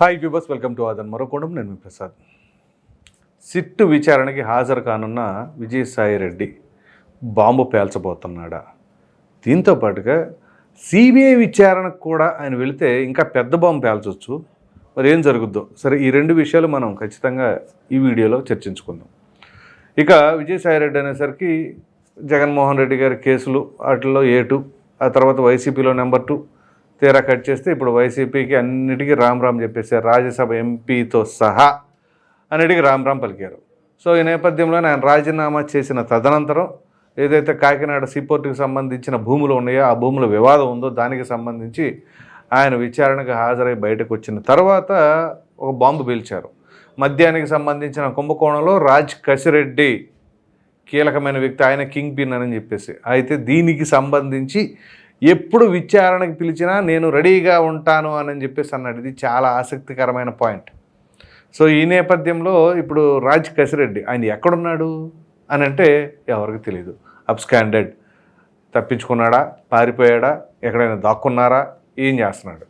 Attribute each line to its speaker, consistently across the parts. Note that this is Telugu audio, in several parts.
Speaker 1: Hi viewers welcome to Aadhan మరోకోణం నేను మీ ప్రసాద్ సిట్టు విచారణకి హాజరు కానున్న విజయసాయి రెడ్డి బాంబు పేల్చబోతున్నాడా? దీంతో పాటుగా సిబిఐ విచారణకు కూడా ఆయన వెళితే ఇంకా పెద్ద బాంబు పేల్చొచ్చు. మరి ఏం జరుగుద్దో? సరే ఈ రెండు విషయాలు మనం ఖచ్చితంగా ఈ వీడియోలో చర్చించుకుందాం. ఇక విజయసాయి రెడ్డి అనేసరికి జగన్మోహన్ రెడ్డి గారి కేసులు వాటిల్లో ఏ టూ ఆ తర్వాత వైసీపీలో నెంబర్ టూ తీరా కట్ చేస్తే ఇప్పుడు వైసీపీకి అన్నిటికీ రామ్ రామ్ చెప్పేశారు రాజ్యసభ ఎంపీతో సహా అన్నిటికీ రామ్ రామ్ పలికారు. సో ఈ నేపథ్యంలో ఆయన రాజీనామా చేసిన తదనంతరం ఏదైతే కాకినాడ సీపోర్టుకు సంబంధించిన భూములు ఉన్నాయో ఆ భూముల వివాదం ఉందో దానికి సంబంధించి ఆయన విచారణకు హాజరై బయటకు వచ్చిన తర్వాత ఒక బాంబు పీల్చారు. మద్యానికి సంబంధించిన కుంభకోణంలో రాజ్ కసిరెడ్డి కీలకమైన వ్యక్తి ఆయన కింగ్ పిన్ అని చెప్పేసి. అయితే దీనికి సంబంధించి ఎప్పుడు విచారణకు పిలిచినా నేను రెడీగా ఉంటాను అని చెప్పేసి అన్నాడు. ఇది చాలా ఆసక్తికరమైన పాయింట్. సో ఈ నేపథ్యంలో ఇప్పుడు రాజ్ కసిరెడ్డి ఆయన ఎక్కడున్నాడు? అని అంటే ఎవరికి తెలియదు అబ్స్కాండెడ్. తప్పించుకున్నాడా? పారిపోయాడా? ఎక్కడైనా దాక్కున్నారా? ఏం చేస్తున్నాడు?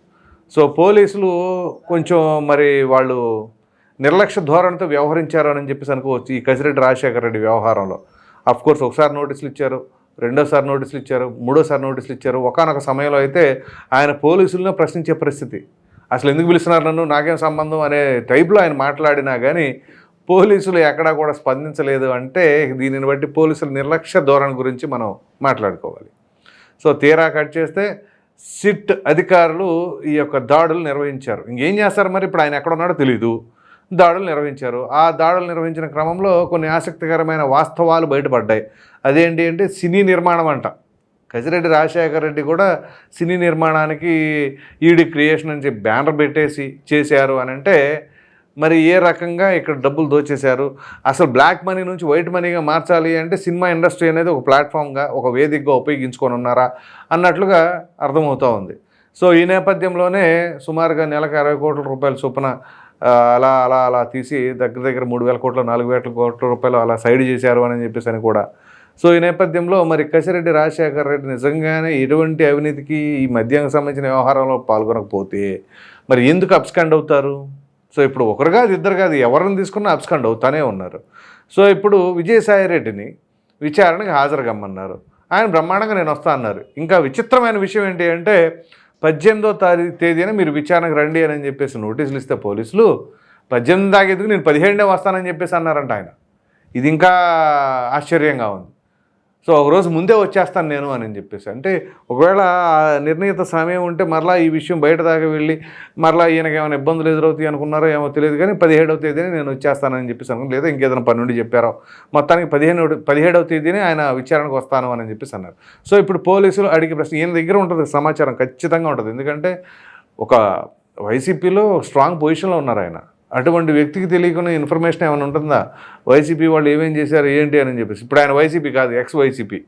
Speaker 1: సో పోలీసులు కొంచెం మరి వాళ్ళు నిర్లక్ష్య ధోరణితో వ్యవహరించారు అని చెప్పేసి అనుకోవచ్చు ఈ కసిరెడ్డి రాజశేఖర రెడ్డి వ్యవహారంలో. అఫ్ కోర్స్ ఒకసారి నోటీసులు ఇచ్చారు. రెండోసారి నోటీసులు ఇచ్చారు మూడోసారి నోటీసులు ఇచ్చారు. ఒకనొక సమయంలో అయితే ఆయన పోలీసులను ప్రశ్నించే పరిస్థితి. అసలు ఎందుకు పిలుస్తున్నారు నన్ను? నాకేం సంబంధం? అనే టైప్లో ఆయన మాట్లాడినా కానీ పోలీసులు ఎక్కడా కూడా స్పందించలేదు అంటే దీనిని బట్టి పోలీసుల నిర్లక్ష్య ధోరణి గురించి మనం మాట్లాడుకోవాలి. సో తీరా కట్ చేస్తే సిట్ అధికారులు ఈ యొక్క దాడులు నిర్వహించారు. ఇంకేం చేస్తారు మరి? ఇప్పుడు ఆయన ఎక్కడ ఉన్నాడో తెలీదు. దాడులు నిర్వహించారు. ఆ దాడులు నిర్వహించిన క్రమంలో కొన్ని ఆసక్తికరమైన వాస్తవాలు బయటపడ్డాయి. అదేంటి అంటే సినీ నిర్మాణం అంట. కసిరెడ్డి రాజశేఖర రెడ్డి కూడా సినీ నిర్మాణానికి ఈడి క్రియేషన్ అని చెప్పి బ్యానర్ పెట్టేసి చేశారు అని అంటే మరి ఏ రకంగా ఇక్కడ డబ్బులు దోచేశారు? అసలు బ్లాక్ మనీ నుంచి వైట్ మనీగా మార్చాలి అంటే సినిమా ఇండస్ట్రీ అనేది ఒక ప్లాట్ఫామ్గా ఒక వేదికగా ఉపయోగించుకొని ఉన్నారా? అన్నట్లుగా అర్థమవుతూ ఉంది. సో ఈ నేపథ్యంలోనే సుమారుగా నెలకు అరవై కోట్ల రూపాయల చొప్పున అలా అలా అలా తీసి దగ్గర దగ్గర మూడు వేల కోట్ల నాలుగు వేల కోట్ల రూపాయలు అలా సైడ్ చేశారు అని చెప్పేసి అని కూడా. సో ఈ నేపథ్యంలో మరి కసిరెడ్డి రాజశేఖర రెడ్డి నిజంగానే ఎటువంటి అవినీతికి ఈ మద్యానికి సంబంధించిన వ్యవహారంలో పాల్గొనకపోతే మరి ఎందుకు అబ్స్కాండ్ అవుతారు? సో ఇప్పుడు ఒకరు కాదు ఇద్దరు కాదు ఎవరిని తీసుకున్నా అబ్స్కాండ్ అవుతానే ఉన్నారు. సో ఇప్పుడు విజయసాయి రెడ్డిని విచారణకు హాజరుగమ్మన్నారు ఆయన బ్రహ్మాండంగా నేను వస్తా అన్నారు. ఇంకా విచిత్రమైన విషయం ఏంటి అంటే పద్దెనిమిదో తారీఖు తేదీన మీరు విచారణకు రండి అని చెప్పేసి నోటీసులు ఇస్తే పోలీసులు పద్దెనిమిది దాకా ఎందుకు నేను పదిహేడే వస్తానని చెప్పేసి అన్నారంట ఆయన. ఇది ఇంకా ఆశ్చర్యంగా ఉంది. సో ఒకరోజు ముందే వచ్చేస్తాను నేను అని చెప్పేసి. అంటే ఒకవేళ నిర్ణీత సమయం ఉంటే మరలా ఈ విషయం బయట దాకా వెళ్ళి మరలా ఈయనకి ఏమైనా ఇబ్బందులు ఎదురవుతాయి అనుకున్నారో ఏమో తెలియదు కానీ పదిహేడవ తేదీని నేను వచ్చేస్తానని చెప్పేసి అనుకున్నాను లేదా ఇంకేదైనా పని నుండి చెప్పారో. మొత్తానికి పదిహేను పదిహేడవ తేదీని ఆయన విచారణకు వస్తాను అని చెప్పేసి అన్నారు. సో ఇప్పుడు పోలీసులు అడిగే ప్రశ్న ఈయన దగ్గర ఉంటుంది సమాచారం ఖచ్చితంగా ఉంటుంది. ఎందుకంటే ఒక వైసీపీలో స్ట్రాంగ్ పొజిషన్లో ఉన్నారు ఆయన. అటువంటి వ్యక్తికి తెలియకుండా ఇన్ఫర్మేషన్ ఏమైనా ఉంటుందా? వైసీపీ వాళ్ళు ఏమేం చేశారు ఏంటి అని చెప్పేసి. ఇప్పుడు ఆయన వైసీపీ కాదు ex YCP.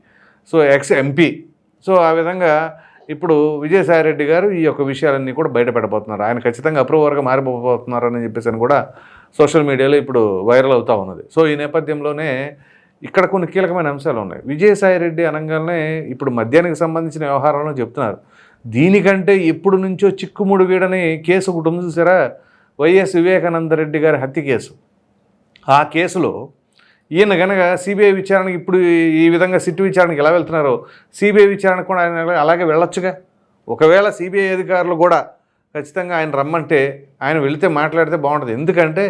Speaker 1: So ex MP. So ఆ విధంగా ఇప్పుడు విజయసాయి రెడ్డి గారు ఈ యొక్క విషయాలన్నీ కూడా బయటపెట్టబోతున్నారు. ఆయన ఖచ్చితంగా అప్రూవర్గా మారిపోతున్నారు అని చెప్పేసి అని కూడా సోషల్ మీడియాలో ఇప్పుడు వైరల్ అవుతూ ఉన్నది. సో ఈ నేపథ్యంలోనే ఇక్కడ కొన్ని కీలకమైన అంశాలు ఉన్నాయి. విజయసాయి రెడ్డి అనగానే ఇప్పుడు మద్యానికి సంబంధించిన వ్యవహారంలో చెప్తున్నారు. దీనికంటే ఎప్పుడు నుంచో చిక్కుముడు వీడని కేసు ఒకటి ఉంది చూసారా? వైఎస్ వివేకానంద రెడ్డి గారి హత్య కేసు. ఆ కేసులో ఈయన కనుక సిబిఐ విచారణకి ఇప్పుడు ఈ విధంగా సిట్ విచారణకి ఎలా వెళ్తున్నారో సిబిఐ విచారణకు కూడా ఆయన అలాగే వెళ్ళొచ్చుగా. ఒకవేళ సిబిఐ అధికారులు కూడా ఖచ్చితంగా ఆయన రమ్మంటే ఆయన వెళితే మాట్లాడితే బాగుంటుంది. ఎందుకంటే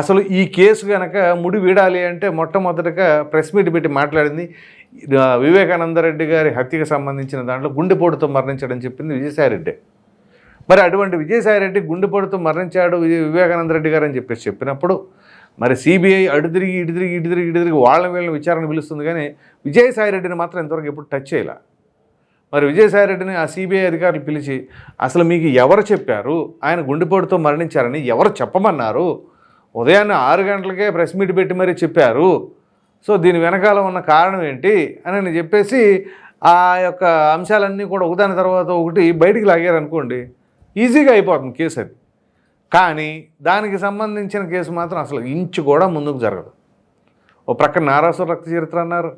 Speaker 1: అసలు ఈ కేసు కనుక ముడి వీడాలి అంటే మొట్టమొదటిగా ప్రెస్ మీట్ పెట్టి మాట్లాడింది వివేకానందరెడ్డి వివేకానంద రెడ్డి గారి హత్యకు సంబంధించిన దాంట్లో గుండెపోటుతో మరణించడం చెప్పింది విజయసాయి రెడ్డి మరి అటువంటి విజయసాయిరెడ్డి గుండెపోటుతో మరణించాడు వివేకానంద రెడ్డి గారు అని చెప్పేసి చెప్పినప్పుడు మరి సిబిఐ అడు తిరిగి ఇటు తిరిగి ఇటు తిరిగి ఇటు తిరిగి వాళ్ళని వీళ్ళని విచారణ పిలుస్తుంది కానీ విజయసాయిరెడ్డిని మాత్రం ఇంతవరకు ఎప్పుడు టచ్ చేయలే. మరి విజయసాయిరెడ్డిని ఆ సిబిఐ అధికారులు పిలిచి అసలు మీకు ఎవరు చెప్పారు? ఆయన గుండెపోటుతో మరణించారని ఎవరు చెప్పమన్నారు? ఉదయాన్నే ఆరు గంటలకే ప్రెస్ మీట్ పెట్టి మరీ చెప్పారు. సో దీని వెనకాల ఉన్న కారణం ఏంటి? అని చెప్పేసి ఆ యొక్క అంశాలన్నీ కూడా ఒకదాని తర్వాత ఒకటి బయటికి లాగారనుకోండి ఈజీగా అయిపోతుంది కేసు అది. కానీ దానికి సంబంధించిన కేసు మాత్రం అసలు ఇంచు కూడా ముందుకు జరగదు. ఓ ప్రక్కన నారాసుర రక్త చరిత్ర అన్నారు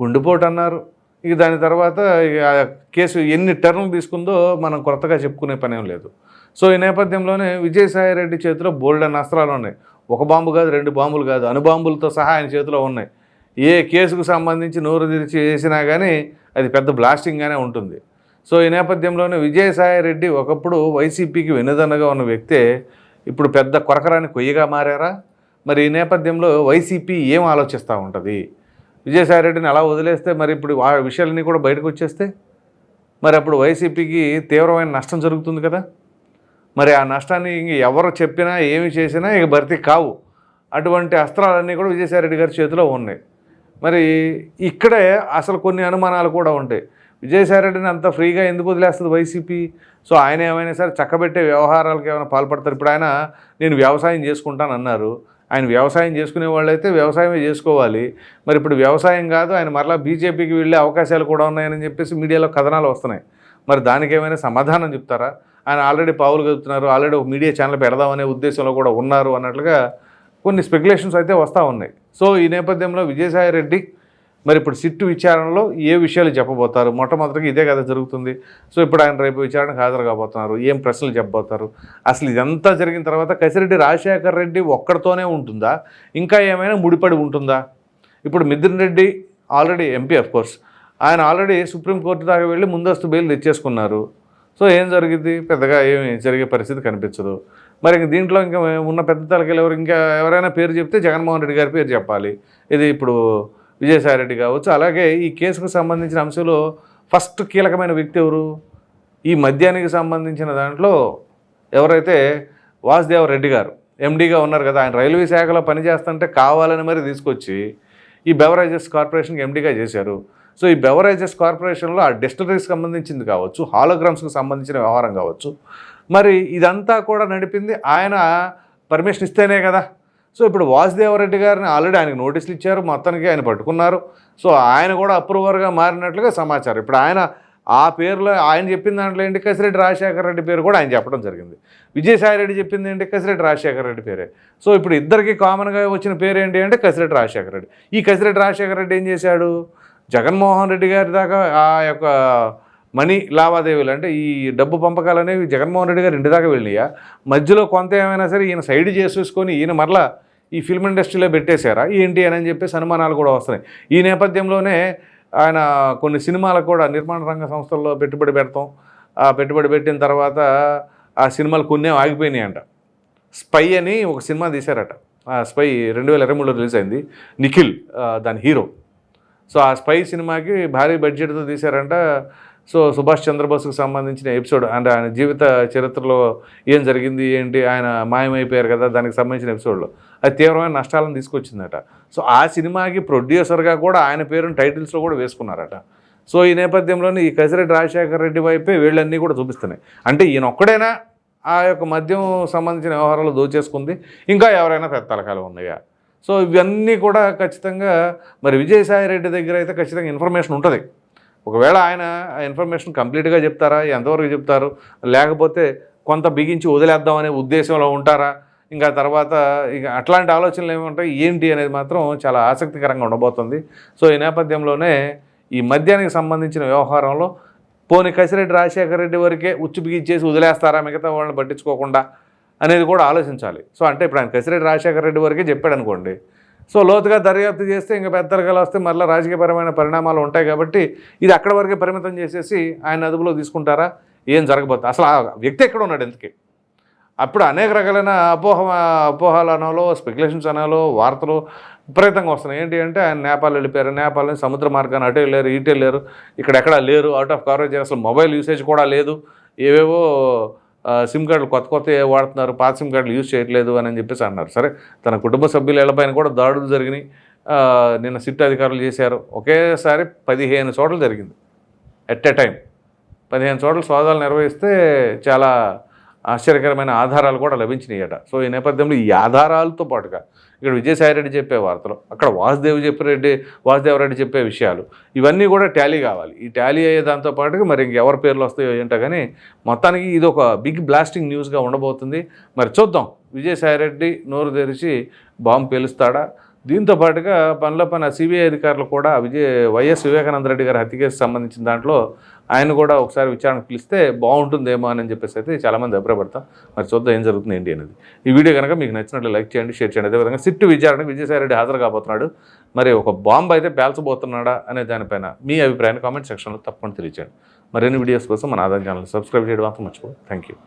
Speaker 1: గుండెపోటు అన్నారు ఇక దాని తర్వాత ఇక కేసు ఎన్ని టర్న్లు తీసుకుందో మనం కొత్తగా చెప్పుకునే పనేం లేదు. సో ఈ నేపథ్యంలోనే విజయసాయి రెడ్డి చేతిలో బోల్డ్ అన్న అస్త్రాలు ఉన్నాయి. ఒక బాంబు కాదు రెండు బాంబులు కాదు అనుబాంబులతో సహా ఆయన చేతిలో ఉన్నాయి. ఏ కేసుకు సంబంధించి నోరు తెరిచి వేసినా కానీ అది పెద్ద బ్లాస్టింగ్గానే ఉంటుంది. సో ఈ నేపథ్యంలోనే విజయసాయి రెడ్డి ఒకప్పుడు వైసీపీకి వెనుదన్నగా ఉన్న వ్యక్తే ఇప్పుడు పెద్ద కొరకరాని కొయ్యగా మారారా? మరి ఈ నేపథ్యంలో వైసీపీ ఏం ఆలోచిస్తూ ఉంటుంది? విజయసాయి రెడ్డిని అలా వదిలేస్తే మరి ఇప్పుడు ఆ విషయాలన్నీ కూడా బయటకు వచ్చేస్తే? మరి అప్పుడు వైసీపీకి తీవ్రమైన నష్టం జరుగుతుంది కదా? మరి ఆ నష్టాన్ని ఇంక ఎవరు చెప్పినా ఏమి చేసినా ఇక భర్తీ కావు. అటువంటి అస్త్రాలన్నీ కూడా విజయసాయి రెడ్డి గారి చేతిలో ఉన్నాయి. మరి ఇక్కడే అసలు కొన్ని అనుమానాలు కూడా ఉంటాయి. విజయసాయి రెడ్డిని అంత ఫ్రీగా ఎందుకు వదిలేస్తుంది వైసీపీ? సో ఆయన ఏమైనా సరే చక్కబెట్టే వ్యవహారాలకు ఏమైనా పాల్పడతారు. ఇప్పుడు ఆయన నేను వ్యవసాయం చేసుకుంటాను అన్నారు. ఆయన వ్యవసాయం చేసుకునే వాళ్ళైతే వ్యవసాయమే చేసుకోవాలి. మరి ఇప్పుడు వ్యవసాయం కాదు ఆయన మరలా బీజేపీకి వెళ్ళే అవకాశాలు కూడా ఉన్నాయని చెప్పేసి మీడియాలో కథనాలు వస్తున్నాయి. మరి దానికి ఏమైనా సమాధానం చెప్తారా? ఆయన ఆల్రెడీ పావులు కలుపుతున్నారు ఆల్రెడీ ఒక మీడియా ఛానల్ పెడదామనే ఉద్దేశంలో కూడా ఉన్నారు అన్నట్లుగా కొన్ని స్పెక్యులేషన్స్ అయితే వస్తూ ఉన్నాయి. సో ఈ నేపథ్యంలో విజయసాయి రెడ్డి మరి ఇప్పుడు సిట్టు విచారణలో ఏ విషయాలు చెప్పబోతారు? మొట్టమొదటిగా ఇదే కదా జరుగుతుంది. సో ఇప్పుడు ఆయన రేపు విచారణకు హాజరు కాబోతున్నారు. ఏం ప్రశ్నలు చెప్పబోతారు? అసలు ఇదంతా జరిగిన తర్వాత కసిరెడ్డి రాజశేఖర్ రెడ్డి ఒక్కడితోనే ఉంటుందా? ఇంకా ఏమైనా ముడిపడి ఉంటుందా? ఇప్పుడు Mithun Reddy already MP of course ఆయన ఆల్రెడీ సుప్రీంకోర్టు దాకా వెళ్ళి ముందస్తు బెయిల్ తెచ్చేసుకున్నారు. సో ఏం జరిగింది? పెద్దగా ఏమి జరిగే పరిస్థితి కనిపించదు. మరి ఇంక దీంట్లో ఇంకా ఉన్న పెద్ద తలకాయలు ఎవరు ఇంకా ఎవరైనా పేరు చెప్తే జగన్మోహన్ రెడ్డి గారి పేరు చెప్పాలి. ఇది ఇప్పుడు విజయసాయి రెడ్డి కావచ్చు. అలాగే ఈ కేసుకు సంబంధించిన అంశంలో ఫస్ట్ కీలకమైన వ్యక్తి ఎవరు? ఈ మద్యానికి సంబంధించిన దాంట్లో ఎవరైతే వాసుదేవ రెడ్డి గారు ఎండీగా ఉన్నారు కదా ఆయన రైల్వే శాఖలో పనిచేస్తుంటే కావాలని మరి తీసుకొచ్చి ఈ బెవరేజెస్ కార్పొరేషన్కి ఎండీగా చేశారు. సో ఈ బెవరేజెస్ కార్పొరేషన్లో ఆ డిస్టిలరీస్కి సంబంధించింది కావచ్చు హాలోగ్రామ్స్కి సంబంధించిన వ్యవహారం కావచ్చు. మరి ఇదంతా కూడా నడిపింది ఆయన పర్మిషన్ ఇస్తేనే కదా. సో ఇప్పుడు వాసుదేవరెడ్డి గారిని ఆల్రెడీ ఆయనకు నోటీసులు ఇచ్చారు మొత్తానికి ఆయన పట్టుకున్నారు. సో ఆయన కూడా అప్రూవర్గా మారినట్లుగా సమాచారం. ఇప్పుడు ఆయన ఆ పేరులో ఆయన చెప్పిన దాంట్లో ఏంటి? కసిరెడ్డి రాజశేఖర రెడ్డి పేరు కూడా ఆయన చెప్పడం జరిగింది. విజయసాయి రెడ్డి చెప్పింది ఏంటి? కసిరెడ్డి రాజశేఖర రెడ్డి పేరే. సో ఇప్పుడు ఇద్దరికి కామన్గా వచ్చిన పేరు ఏంటి అంటే కసిరెడ్డి రాజశేఖర రెడ్డి. ఈ కసిరెడ్డి రాజశేఖర రెడ్డి ఏం చేశాడు? జగన్మోహన్ రెడ్డి గారి దాకా ఆ యొక్క మనీ లావాదేవీలు అంటే ఈ డబ్బు పంపకాలు అనేవి జగన్మోహన్ రెడ్డి గారు ఇంటి దాకా వెళ్ళియా మధ్యలో కొంత ఏమైనా సరే ఈయన సైడ్ చేసేసుకొని ఈయన మరలా ఈ ఫిల్మ్ ఇండస్ట్రీలో పెట్టేశారా? ఏంటి అని చెప్పేసి అనుమానాలు కూడా వస్తున్నాయి. ఈ నేపథ్యంలోనే ఆయన కొన్ని సినిమాలకు కూడా నిర్మాణ రంగ సంస్థల్లో పెట్టుబడి పెడతాం. ఆ పెట్టుబడి పెట్టిన తర్వాత ఆ సినిమాలు కొన్ని ఆగిపోయినాయి అంట స్పై అని ఒక సినిమా తీశారట. ఆ స్పై రెండు వేల ఇరవై మూడులో రిలీజ్ అయింది. నిఖిల్ దాని హీరో. సో ఆ స్పై సినిమాకి భారీ బడ్జెట్తో తీశారంట. సో సుభాష్ చంద్రబోస్కి సంబంధించిన ఎపిసోడ్ అంటే ఆయన జీవిత చరిత్రలో ఏం జరిగింది ఏంటి ఆయన మాయమైపోయారు కదా దానికి సంబంధించిన ఎపిసోడ్లో. అది తీవ్రమైన నష్టాలను తీసుకొచ్చిందట. సో ఆ సినిమాకి ప్రొడ్యూసర్గా కూడా ఆయన పేరుని టైటిల్స్లో కూడా వేసుకున్నారట. సో ఈ నేపథ్యంలోనే ఈ కసిరెడ్డి రాజశేఖర రెడ్డి వైపే వీళ్ళన్నీ కూడా చూపిస్తున్నాయి. అంటే ఈయన ఒక్కడైనా ఆ యొక్క మద్యం సంబంధించిన వ్యవహారాలు దోచేసుకుంది ఇంకా ఎవరైనా పెద్ద తలకాలు ఉన్నాయా? సో ఇవన్నీ కూడా ఖచ్చితంగా మరి విజయసాయి రెడ్డి దగ్గర అయితే ఖచ్చితంగా ఇన్ఫర్మేషన్ ఉంటుంది. ఒకవేళ ఆయన ఆ ఇన్ఫర్మేషన్ కంప్లీట్గా చెప్తారా? ఎంతవరకు చెప్తారు? లేకపోతే కొంత బిగించి వదిలేద్దామనే ఉద్దేశంలో ఉంటారా? ఇంకా తర్వాత ఇక అట్లాంటి ఆలోచనలు ఏముంటాయి? ఏంటి అనేది మాత్రం చాలా ఆసక్తికరంగా ఉండబోతుంది. సో ఈ నేపథ్యంలోనే ఈ మద్యానికి సంబంధించిన వ్యవహారంలో పోని కసిరెడ్డి రాజశేఖర రెడ్డి వరకే ఉచ్చు బిగించేసి వదిలేస్తారా? మిగతా వాళ్ళని పట్టించుకోకుండా అనేది కూడా ఆలోచించాలి. సో అంటే ఇప్పుడు ఆయన కసిరెడ్డి రాజశేఖర రెడ్డి వరకే చెప్పాడు అనుకోండి. సో లోతుగా దర్యాప్తు చేస్తే ఇంకా పెద్ద రకాలు వస్తే మళ్ళీ రాజకీయపరమైన పరిణామాలు ఉంటాయి కాబట్టి ఇది అక్కడ వరకే పరిమితం చేసేసి ఆయన అదుపులో తీసుకుంటారా? ఏం జరగబోతుంది అసలు ఆ వ్యక్తి ఎక్కడ ఉన్నాడు ఎందుకే అప్పుడు అనేక రకాలైన అపోహ అపోహాలు అనాలో స్పెక్యులేషన్స్ అనాలో వార్తలు విపరీతంగా వస్తున్నాయి. ఏంటి అంటే ఆయన నేపాల్ వెళ్ళిపోయారు. నేపాల్ నుంచి సముద్ర మార్గాన్ని అటు వెళ్ళారు ఇటు వెళ్ళారు. ఇక్కడెక్కడ లేరు. అవుట్ ఆఫ్ కవరేజ్ అసలు మొబైల్ యూసేజ్ కూడా లేదు. ఏవేవో సిమ్ కార్డులు కొత్త కొత్త వాడుతున్నారు పాత సిమ్ కార్డులు యూజ్ చేయట్లేదు అని చెప్పేసి అన్నారు. సరే తన కుటుంబ సభ్యుల ఇళ్ళపైన కూడా దాడులు జరిగినాయి. నిన్న సిట్ అధికారులు చేశారు. ఒకేసారి పదిహేను చోట్ల జరిగింది. ఎట్ ఎ టైం పదిహేను చోట్ల సోదాలు నిర్వహిస్తే చాలా ఆశ్చర్యకరమైన ఆధారాలు కూడా లభించినాయట. సో ఈ నేపథ్యంలో ఈ ఆధారాలతో పాటుగా ఇక్కడ విజయసాయిరెడ్డి చెప్పే వార్తలు అక్కడ వాసుదేవ్ చెప్పిరెడ్డి వాసుదేవరెడ్డి చెప్పే విషయాలు ఇవన్నీ కూడా టాలీ కావాలి. ఈ టాలీ అయ్యే దాంతో పాటుగా మరి ఇంకెవరి పేర్లు వస్తాయో ఏంటో కానీ మొత్తానికి ఇది ఒక బిగ్ బ్లాస్టింగ్ న్యూస్గా ఉండబోతుంది. మరి చూద్దాం. విజయసాయిరెడ్డి నోరు తెరిచి బాంబు పేలుస్తాడా? దీంతో పాటుగా పనుల పని సిబిఐ అధికారులు కూడా విజయ వైఎస్ వివేకానంద రెడ్డి గారి హత్య కేసు సంబంధించిన దాంట్లో ఆయన కూడా ఒకసారి విచారణకు పిలిస్తే బాగుంటుందేమో అని చెప్పేసి అయితే చాలామంది అభిప్రాయపడతాం. మరి చూద్దాం ఏం జరుగుతుంది ఏంటి అనేది. ఈ వీడియో కనుక మీకు నచ్చినట్లు లైక్ చేయండి షేర్ చేయండి. అదేవిధంగా సిట్టు విచారణకు విజయసాయిరెడ్డి హాజరు కాబోతున్నాడు మరి ఒక బాంబు అయితే పేల్చబోతున్నాడా అనే దానిపైన మీ అభిప్రాయాన్ని కామెంట్ సెక్షన్లో తప్పకుండా తెలియచేయండి. మరిన్ని వీడియోస్ కోసం మన ఆదాయం ఛానల్ సబ్స్క్రైబ్ చేయడం మాత్రం మర్చిపోదు థ్యాంక్ యూ